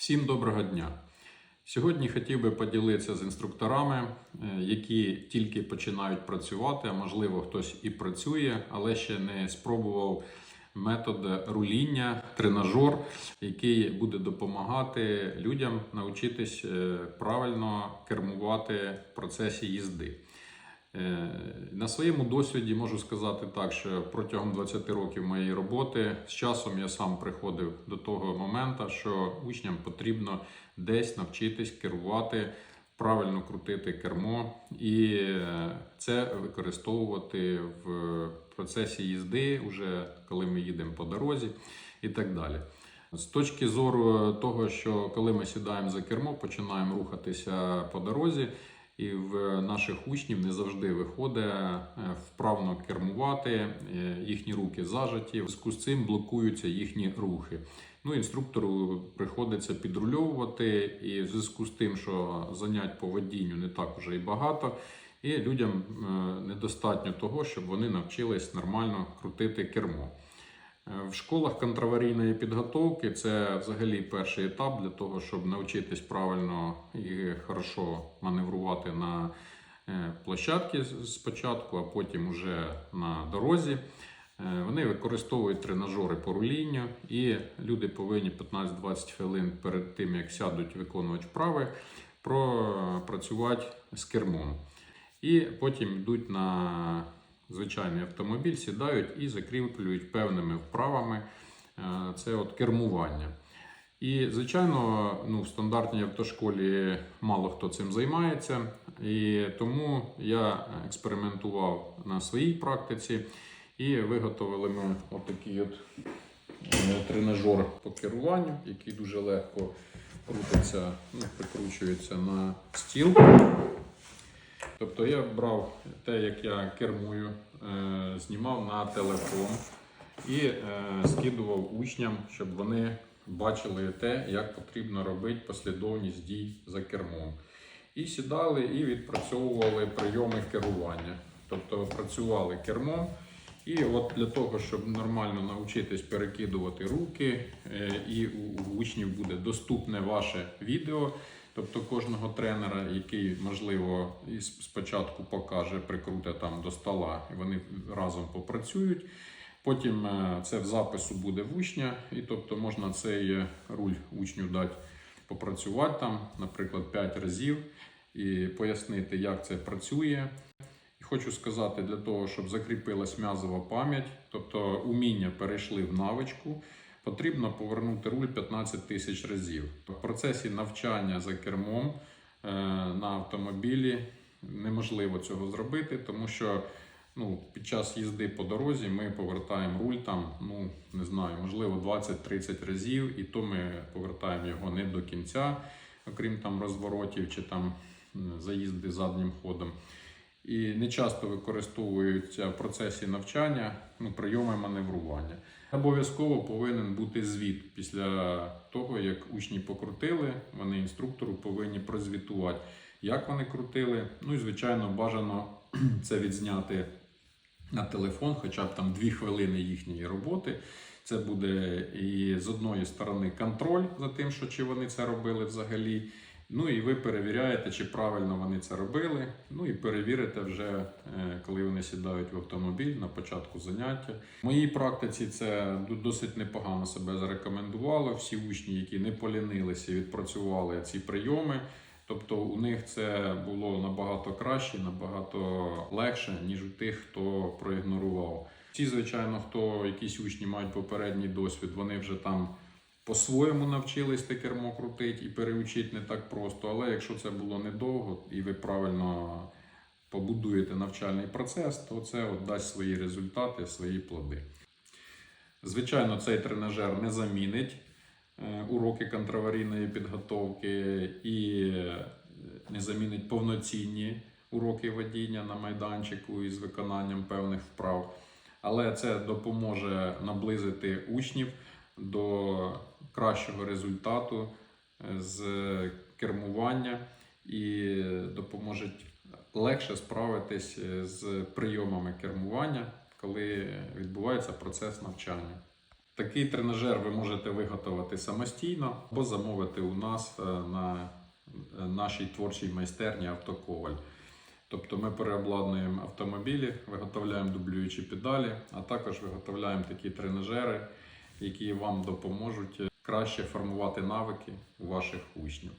Всім доброго дня! Сьогодні хотів би поділитися з інструкторами, е, які тільки починають працювати, а можливо хтось і працює, але ще не спробував метод руління, тренажер, який буде допомагати людям навчитись е, правильно кермувати в процесі їзди. Е, На своєму досвіді можу сказати так, що протягом 20 років моєї роботи з часом я сам приходив до того моменту, що учням потрібно десь навчитись керувати, правильно крутити кермо і е, це використовувати в процесі їзди, уже коли ми їдемо по дорозі і так далі. З точки зору того, що коли ми сідаємо за кермо, починаємо рухатися по дорозі, і в наших учнів не завжди виходить е, вправно кермувати, е, їхні руки зажаті, в зв'язку з цим блокуються їхні рухи. Ну, інструктору приходиться підрульовувати, і в зв'язку з тим, що занять по водінню не так уже і багато, і людям е, недостатньо того, щоб вони навчились нормально крутити кермо. Е, В школах контраварійної підготовки це взагалі перший етап для того, щоб навчитись правильно і хорошо маневрувати на е, площадці спочатку, а потім уже на дорозі. Е, Вони використовують тренажери по рулінню, і люди повинні 15-20 хвилин перед тим, як сядуть виконувати вправи, пропрацювати з кермом. І потім йдуть на звичайний автомобіль, сідають і закріплюють певними вправами е, це от кермування. І, звичайно, ну, в стандартній автошколі мало хто цим займається, і тому я експериментував на своїй практиці і виготовили ми отакий от е, тренажер по керуванню, який дуже легко крутиться, ну, прикручується на стіл. Тобто я брав те, як я кермую, е, знімав на телефон і е, скидував учням, щоб вони бачили те, як потрібно робити послідовність дій за кермом. І сідали і відпрацьовували прийоми керування. Тобто працювали кермом. І от для того, щоб нормально навчитись перекидувати руки, е, і у у учнів буде доступне ваше відео. Тобто кожного тренера, який можливо і спочатку покаже, прикруте там до стола, і вони разом попрацюють. Потім е, це в запису буде в учня, і тобто можна цей е, руль учню дати попрацювати там, наприклад, 5 разів і пояснити, як це працює. І хочу сказати, для того, щоб закріпилась м'язова пам'ять, тобто уміння перейшли в навичку, потрібно повернути руль 15 тисяч разів. В процесі навчання за кермом е, на автомобілі неможливо цього зробити, тому що ну, під час їзди по дорозі ми повертаємо руль там, ну не знаю, можливо, 20-30 разів, і то ми повертаємо його не до кінця, окрім там розворотів чи там заїзди заднім ходом. І не часто використовуються в процесі навчання ну, прийоми маневрування. Обов'язково повинен бути звіт після того, як учні покрутили, вони інструктору повинні прозвітувати, як вони крутили. Ну і звичайно, бажано це відзняти на телефон, хоча б там 2 хвилини їхньої роботи. Це буде і з одної сторони контроль за тим, що чи вони це робили взагалі. Ну і ви перевіряєте, чи правильно вони це робили. Ну і перевірите вже, е, коли вони сідають в автомобіль на початку заняття. В моїй практиці це досить непогано себе зарекомендувало. Всі учні, які не полінилися, відпрацювали ці прийоми. Тобто у них це було набагато краще, набагато легше, ніж у тих, хто проігнорував. Ті, звичайно, хто якісь учні мають попередній досвід, вони вже там по-своєму навчились те кермо крутити і переучити не так просто. Але якщо це було недовго і ви правильно побудуєте навчальний процес, то це от дасть свої результати, свої плоди. Звичайно, цей тренажер не замінить е, уроки контраварійної підготовки і е, не замінить повноцінні уроки водіння на майданчику із виконанням певних вправ. Але це допоможе наблизити учнів до кращого результату е, з кермування і допоможе легше справитись е, з прийомами кермування, коли відбувається процес навчання. Такий тренажер ви можете виготовити самостійно або замовити у нас е, на нашій творчій майстерні автоковаль. Тобто ми переобладнуємо автомобілі, виготовляємо дублюючі педалі, а також виготовляємо такі тренажери, які вам допоможуть краще формувати навики у ваших учнів.